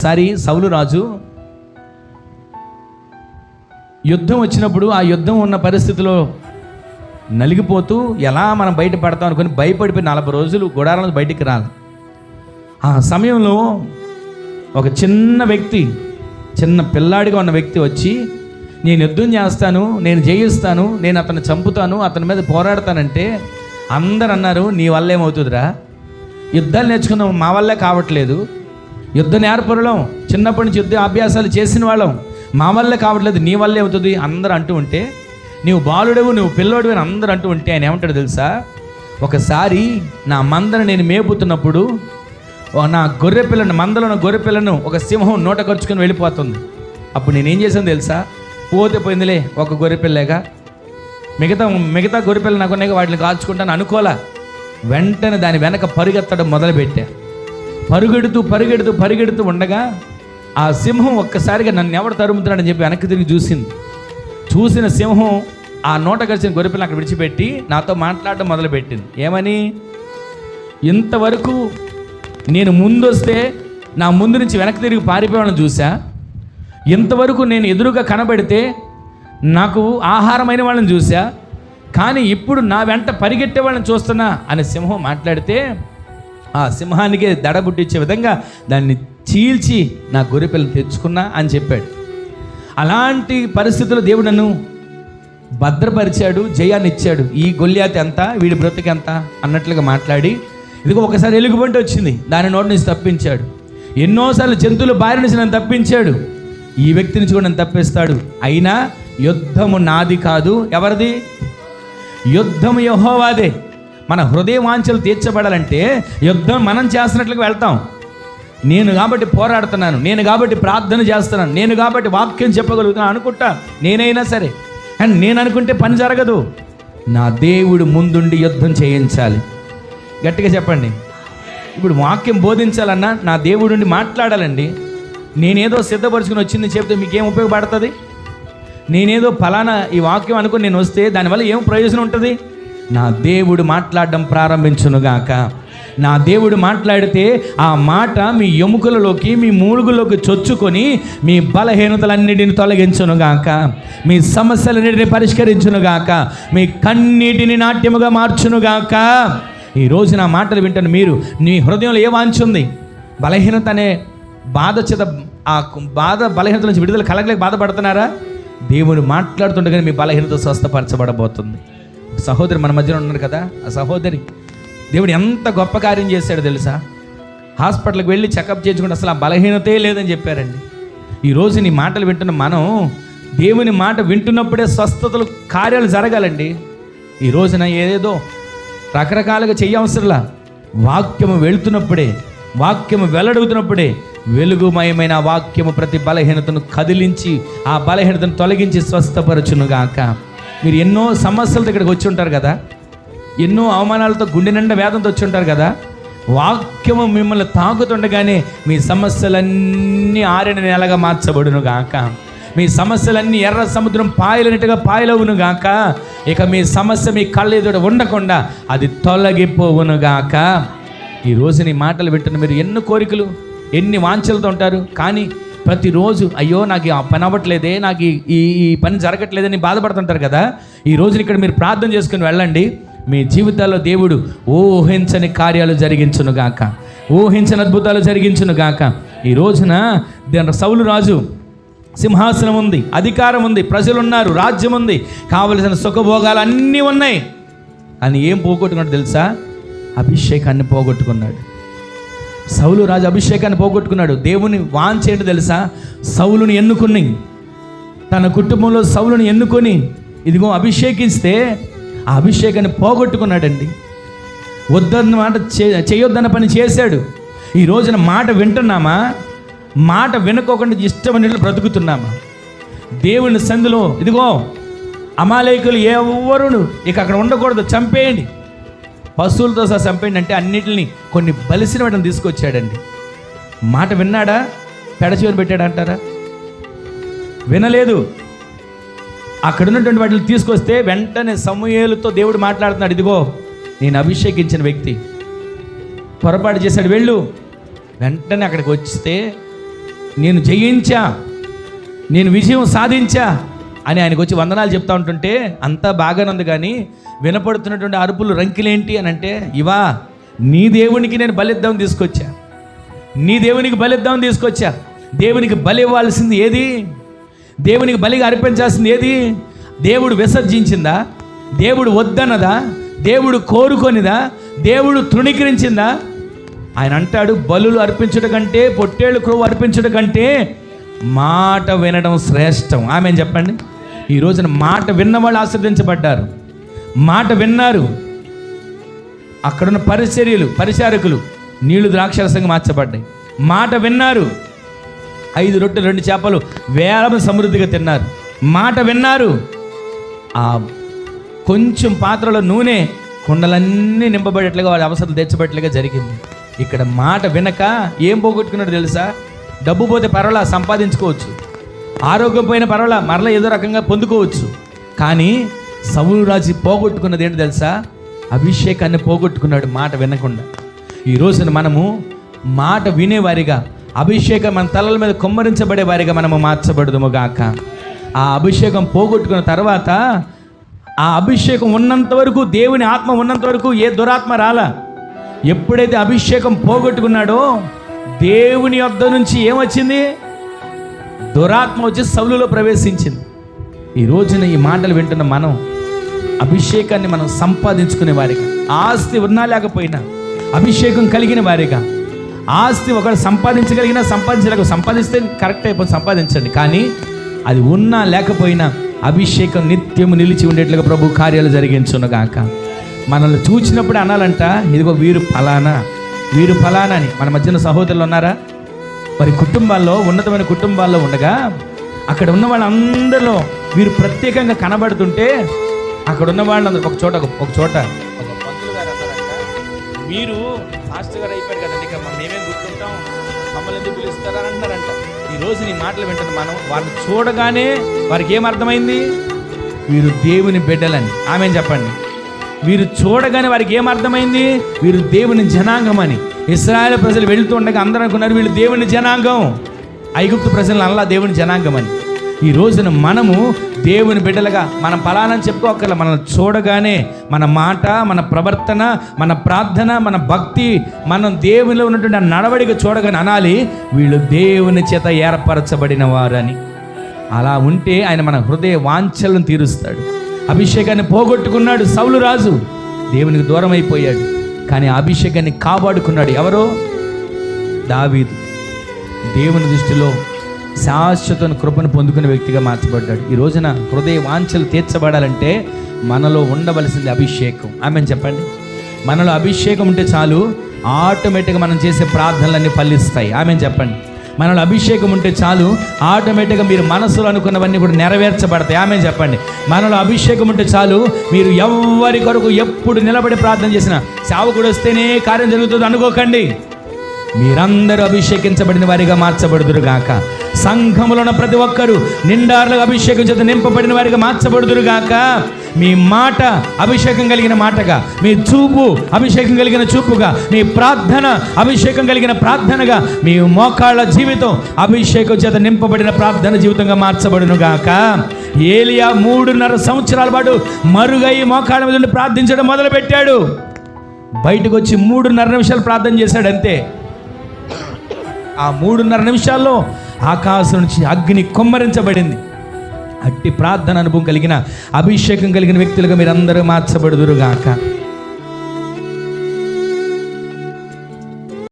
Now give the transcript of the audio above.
ఒకసారి సౌలు రాజు యుద్ధం వచ్చినప్పుడు ఆ యుద్ధం ఉన్న పరిస్థితిలో నలిగిపోతూ ఎలా మనం బయటపడతాం అనుకుని భయపడిపోయి నలభై రోజులు గుడారంలో బయటికి రాలి. ఆ సమయంలో ఒక చిన్న వ్యక్తి చిన్న పిల్లాడిగా ఉన్న వ్యక్తి వచ్చి నేను యుద్ధం చేస్తాను నేను జయిస్తాను నేను అతన్ని చంపుతాను అతని మీద పోరాడతానంటే అందరు అన్నారు నీ వల్ల ఏమవుతుందిరా? యుద్ధాలు నేర్చుకున్నాం మా వల్లే కావట్లేదు. యుద్ధ నేర్పరులం చిన్నప్పటి నుంచి యుద్ధ అభ్యాసాలు చేసిన వాళ్ళం. మా వల్లే కావట్లేదు నీ వల్లే అవుతుంది అందరూ అంటూ ఉంటే నీవు బాలుడవు నువ్వు పిల్లోడివి అని అందరూ అంటూ ఉంటే ఆయన ఏమంటాడు తెలుసా? ఒకసారి నా మందను నేను మేపుతున్నప్పుడు నా గొర్రె పిల్లను మందలో ఉన్న గొర్రె పిల్లను ఒక సింహం నోట ఖర్చుకొని వెళ్ళిపోతుంది. అప్పుడు నేనేం చేశాను తెలుసా? పోతే పోయిందిలే ఒక గొర్రె పిల్లగా. మిగతా మిగతా గొర్రె పిల్లలు నాకు వాటిని కాల్చుకుంటాను అనుకోలే. వెంటనే దాని వెనక పరిగెత్తడం మొదలుపెట్టా. పరుగెడుతూ పరుగెడుతూ పరుగెడుతూ ఉండగా ఆ సింహం ఒక్కసారిగా నన్ను ఎవడు తరుముతున్నాడని చెప్పి వెనక్కి తిరిగి చూసింది. చూసిన సింహం ఆ నోట గడిచిన గొరిపిల్ని అక్కడ విడిచిపెట్టి నాతో మాట్లాడడం మొదలుపెట్టింది. ఏమని? ఇంతవరకు నేను ముందొస్తే నా ముందు నుంచి వెనక్కి తిరిగి పారిపోవడం చూసా ఇంతవరకు నేను ఎదురుగా కనబడితే నాకు ఆహారమైన వాళ్ళని చూసా కానీ ఇప్పుడు నా వెంట పరిగెట్టే వాళ్ళని చూస్తున్నా అని సింహం మాట్లాడితే ఆ సింహానికి దడబుట్టించే విధంగా దాన్ని చీల్చి నా గొర్రెపిల్లని తెచ్చుకున్నా అని చెప్పాడు. అలాంటి పరిస్థితుల్లో దేవుడు నన్ను భద్రపరిచాడు జయాన్ని ఇచ్చాడు ఈ గొల్యాతి ఎంత వీడి బ్రతికి ఎంత అన్నట్లుగా మాట్లాడి ఇదిగో ఒకసారి ఎలుగుబంటి వచ్చింది దాని నోటి నుంచి తప్పించాడు. ఎన్నోసార్లు జంతువుల బారి నుంచి నన్ను తప్పించాడు. ఈ వ్యక్తి నుంచి కూడా నన్ను తప్పిస్తాడు. అయినా యుద్ధము నాది కాదు ఎవరిది? యుద్ధము యహోవాదే. మన హృదయ వాంఛలు తీర్చబడాలంటే యుద్ధం మనం చేస్తున్నట్లుగా వెళ్తాం. నేను కాబట్టి పోరాడుతున్నాను నేను కాబట్టి ప్రార్థన చేస్తున్నాను నేను కాబట్టి వాక్యం చెప్పగలుగుతున్నాను అనుకుంటా నేనైనా సరే. అండ్ నేను అనుకుంటే పని జరగదు. నా దేవుడు ముందుండి యుద్ధం చేయించాలి. గట్టిగా చెప్పండి. ఇప్పుడు వాక్యం బోధించాలన్నా నా దేవుడుండి మాట్లాడాలండి. నేనేదో సిద్ధపరుచుకుని వచ్చింది చెప్తే మీకేం ఉపయోగపడుతుంది? నేనేదో ఫలానా ఈ వాక్యం అనుకుని నేను వస్తే దానివల్ల ఏం ప్రయోజనం ఉంటుంది? నా దేవుడు మాట్లాడడం ప్రారంభించునుగాక. నా దేవుడు మాట్లాడితే ఆ మాట మీ ఎముకలలోకి మీ మూలుగులోకి చొచ్చుకొని మీ బలహీనతలన్నిటిని తొలగించునుగాక. మీ సమస్యలన్నిటిని పరిష్కరించునుగాక. మీ కన్నీటిని నాట్యముగా మార్చునుగాక. ఈ నా మాటలు వింటాను మీరు నీ హృదయంలో ఏ వాంచుంది బలహీనత అనే బాధ చేత ఆ బాధ బలహీనత నుంచి విడుదల కలగలేక బాధపడుతున్నారా? దేవుడు మాట్లాడుతుండగానే మీ బలహీనత స్వస్థపరచబడబోతుంది. సహోదరి మన మధ్యలో ఉన్నారు కదా? ఆ సహోదరి దేవుడు ఎంత గొప్ప కార్యం చేశాడో తెలుసా? హాస్పిటల్కి వెళ్ళి చెకప్ చేసుకుంటే అసలు ఆ బలహీనతే లేదని చెప్పారండి. ఈరోజు నీ మాటలు వింటున్న మనం దేవుని మాట వింటున్నప్పుడే స్వస్థతలు కార్యాలు జరగాలండి. ఈ రోజున ఏదేదో రకరకాలుగా చెయ్యవసరంలా వాక్యము వెళుతున్నప్పుడే వాక్యము వెల్లడవుతున్నప్పుడే వెలుగుమయమైన వాక్యము ప్రతి బలహీనతను కదిలించి ఆ బలహీనతను తొలగించి స్వస్థపరచునుగాక. మీరు ఎన్నో సమస్యలతో ఇక్కడికి వచ్చి ఉంటారు కదా. ఎన్నో అవమానాలతో గుండె నిండా వేదంతో వచ్చి ఉంటారు కదా. వాక్యము మిమ్మల్ని తాకుతుండగానే మీ సమస్యలన్నీ ఆరిన నెలగా మార్చబడును గాక. మీ సమస్యలన్నీ ఎర్ర సముద్రం పాయలనట్టుగా పాయలవును గాక. ఇక మీ సమస్య మీ కళ్ళ ఎదుట ఉండకుండా అది తొలగిపోవును గాక. ఈ నీ మాటలు వింటున్న మీరు ఎన్ని కోరికలు ఎన్ని వాంఛలతో ఉంటారు. కానీ ప్రతిరోజు అయ్యో నాకు ఆ పని అవ్వట్లేదే నాకు ఈ- ఈ పని జరగట్లేదని బాధపడుతుంటారు కదా? ఈ రోజున ఇక్కడ మీరు ప్రార్థన చేసుకుని వెళ్ళండి. మీ జీవితాల్లో దేవుడు ఊహించని కార్యాలు జరిగించును గాక. ఊహించని అద్భుతాలు జరిగించును గాక. ఈ రోజున దీని సౌలు రాజు సింహాసనం ఉంది అధికారం ఉంది ప్రజలు ఉన్నారు రాజ్యం ఉంది. కావలసిన సుఖభోగాలు అన్నీ ఉన్నాయి. అని ఏం పోగొట్టుకున్నాడు తెలుసా? అభిషేకాన్ని పోగొట్టుకున్నాడు. సౌలు రాజు అభిషేకాన్ని పోగొట్టుకున్నాడు. దేవుని వాంచేంటి తెలుసా? సౌలుని ఎన్నుకుని తన కుటుంబంలో సౌలుని ఎన్నుకొని ఇదిగో అభిషేకిస్తే ఆ అభిషేకాన్ని పోగొట్టుకున్నాడండి. వద్దన్న మాట చేయొద్దన్న పని చేశాడు. ఈ రోజున మాట వింటున్నామా? మాట వినుకోకుండా ఇష్టమైన బ్రతుకుతున్నామా? దేవుని సందులో ఇదిగో అమాలేకులు ఎవరును ఇక అక్కడ ఉండకూడదు చంపేయండి. పశువులతో సహా చంపేయండి అన్నిటిని కొన్ని బలిసిన వాటిని తీసుకొచ్చాడండి. మాట విన్నాడా? పెడచివని పెట్టాడు అంటారా? వినలేదు. అక్కడ ఉన్నటువంటి వాటిని తీసుకొస్తే వెంటనే సమూహేలతో దేవుడు మాట్లాడుతున్నాడు ఇదిగో నేను అభిషేకించిన వ్యక్తి. పొరపాటు చేశాడు వెళ్ళు. వెంటనే అక్కడికి వస్తే నేను జయించా. నేను విజయం సాధించా. అని ఆయనకు వచ్చి వందనాలు చెప్తా ఉంటుంటే అంతా బాగానే ఉంది కానీ వినపడుతున్నటువంటి అరుపులు రంకిలేంటి అని అంటే ఇవా నీ దేవునికి నేను బలిద్దాం తీసుకొచ్చా? నీ దేవునికి బలిద్దాం తీసుకొచ్చా? దేవునికి బలి ఇవ్వాల్సింది ఏది? దేవునికి బలిగా అర్పించాల్సింది ఏది? దేవుడు విసర్జించిందా? దేవుడు వద్దన్నదా? దేవుడు కోరుకొనిదా? దేవుడు తృణీకరించిందా? ఆయన అంటాడు బలులు అర్పించడం కంటే పొట్టేళ్ళు క్రొవ్వు అర్పించుట కంటే మాట వినడం శ్రేష్టం. ఆమె చెప్పండి? ఈ రోజున మాట విన్న వాళ్ళు ఆశ్రదించబడ్డారు. మాట విన్నారు. అక్కడున్న పరిచర్యలు పరిచారకులు నీళ్ళు ద్రాక్షరసంగా మార్చబడ్డాయి. మాట విన్నారు. ఐదు రొట్టెలు రెండు చేపలు వేలం సమృద్ధిగా తిన్నారు. మాట విన్నారు. ఆ కొంచెం పాత్రలో నూనె కుండలన్నీ నింపబడేట్లుగా వాళ్ళ అవసరం తెచ్చబడేట్లుగా జరిగింది. ఇక్కడ మాట వినక ఏం పోగొట్టుకున్నాడు తెలుసా? డబ్బు పోతే పర్వాలా? సంపాదించుకోవచ్చు. ఆరోగ్యం పోయిన పర్వాలా? మరలా ఏదో రకంగా పొందుకోవచ్చు. కానీ సౌలు రాజు పోగొట్టుకున్నది ఏంటి తెలుసా? అభిషేకాన్ని పోగొట్టుకున్నాడు మాట వినకుండా. ఈ రోజున మనము మాట వినేవారిగా అభిషేకం మన తలల మీద కుమ్మరించబడే వారిగా మనము మార్చబడదుము గాక. ఆ అభిషేకం పోగొట్టుకున్న తర్వాత ఆ అభిషేకం ఉన్నంత వరకు దేవుని ఆత్మ ఉన్నంత వరకు ఏ దురాత్మ రాలా? ఎప్పుడైతే అభిషేకం పోగొట్టుకున్నాడో దేవుని యొద్ద నుంచి ఏమొచ్చింది? దురాత్మ వచ్చి సౌలులో ప్రవేశించింది. ఈ రోజున ఈ మాటలు వింటున్న మనం అభిషేకాన్ని మనం సంపాదించుకునే వారిగా ఆస్తి ఉన్నా లేకపోయినా అభిషేకం కలిగిన వారిగా ఆస్తి ఒకరు సంపాదించగలిగినా సంపాదించలేక సంపాదిస్తే కరెక్ట్ అయిపోయి సంపాదించండి. కానీ అది ఉన్నా లేకపోయినా అభిషేకం నిత్యము నిలిచి ఉండేట్లుగా ప్రభు కార్యాలు జరిగించునుగాక. మనల్ని చూచినప్పుడు అనాలంట ఇదిగో వీరు ఫలానా వీరు ఫలానా అని. మన మధ్యన సహోదరులు ఉన్నారా? వారి కుటుంబాల్లో ఉన్నతమైన కుటుంబాల్లో ఉండగా అక్కడ ఉన్న వాళ్ళందరిలో వీరు ప్రత్యేకంగా కనబడుతుంటే అక్కడ ఉన్న వాళ్ళందరూ ఒక చోట ఒక చోట. ఒక పంతులు గారు అన్నారంట మీరు మాస్టర్ గారు అయిపోయారు కదండి ఇక మనం మేమేం గుర్తుంటాం? మమ్మల్ని ఎందుకు పిలుస్తారని అంటారంట ఈ రోజు నీ మాటలు వింటున్న మనం. వారిని చూడగానే వారికి ఏం అర్థమైంది? వీరు దేవుని బిడ్డలని. ఆమె చెప్పండి? వీరు చూడగానే వారికి ఏం అర్థమైంది? వీరు దేవుని జనాంగం అని. ఇస్రాయల్ ప్రజలు వెళుతూ ఉండగా అందరూ అనుకున్నారు వీళ్ళు దేవుని జనాంగం. ఐగుప్తు ప్రజలను అల్లా దేవుని జనాంగం అని. ఈ రోజున మనము దేవుని బిడ్డలుగా మనం ఫలానని చెప్పుకోకర్ల మనం చూడగానే మన మాట మన ప్రవర్తన మన ప్రార్థన మన భక్తి మనం దేవునిలో ఉన్నటువంటి ఆ నడవడిక చూడగానే అనాలి వీళ్ళు దేవుని చేత ఏర్పరచబడిన వారని. అలా ఉంటే ఆయన మన హృదయ వాంఛలను తీరుస్తాడు. అభిషేకాన్ని పోగొట్టుకున్నాడు సౌలు రాజు. దేవునికి దూరం అయిపోయాడు కానీ అభిషేకాన్ని కాపాడుకున్నాడు ఎవరో? దావీదు. దేవుని దృష్టిలో శాశ్వత కృపను పొందుకునే వ్యక్తిగా మార్చబడ్డాడు. ఈ రోజున హృదయ వాంఛలు తీర్చబడాలంటే మనలో ఉండవలసింది అభిషేకం. ఆమె చెప్పండి. మనలో అభిషేకం ఉంటే చాలు ఆటోమేటిక్గా మనం చేసే ప్రార్థనలన్నీ ఫలిస్తాయి. ఆమె చెప్పండి. మనలో అభిషేకం ఉంటే చాలు. ఆటోమేటిక్గా మీరు మనసులో అనుకున్నవన్నీ కూడా నెరవేర్చబడతాయి. ఆమె చెప్పండి. మనలో అభిషేకం ఉంటే చాలు. మీరు ఎవరి కొరకు ఎప్పుడు నిలబడి ప్రార్థన చేసినా సేవకుడు వస్తేనే కార్యం జరుగుతుంది అనుకోకండి. మీరందరూ అభిషేకించబడిన వారిగా మార్చబడుదురు గాక సంఘములో ఉన్న ప్రతి ఒక్కరూ నిండారులుగా అభిషేకం చేత నింపబడిన వారిగా మార్చబడుదురు గాక మీ మాట అభిషేకం కలిగిన మాటగా మీ చూపు అభిషేకం కలిగిన చూపుగా మీ ప్రార్థన అభిషేకం కలిగిన ప్రార్థనగా మీ మోకాళ్ళ జీవితం అభిషేకం చేత నింపబడిన ప్రార్థన జీవితంగా మార్చబడును గాక ఏలియా మూడున్నర సంవత్సరాల పాటు మరుగై మోకాళ్ళ మీద ఉండి ప్రార్థించడం మొదలుపెట్టాడు. బయటకు వచ్చి మూడున్నర నిమిషాలు ప్రార్థన చేశాడు అంతే ఆ మూడున్నర నిమిషాల్లో ఆకాశం నుంచి అగ్ని కొమ్మరించబడింది. అట్టి ప్రార్థన అనుభవం కలిగిన అభిషేకం కలిగిన వ్యక్తులుగా మీరందరూ మార్చబడుదురుగాక.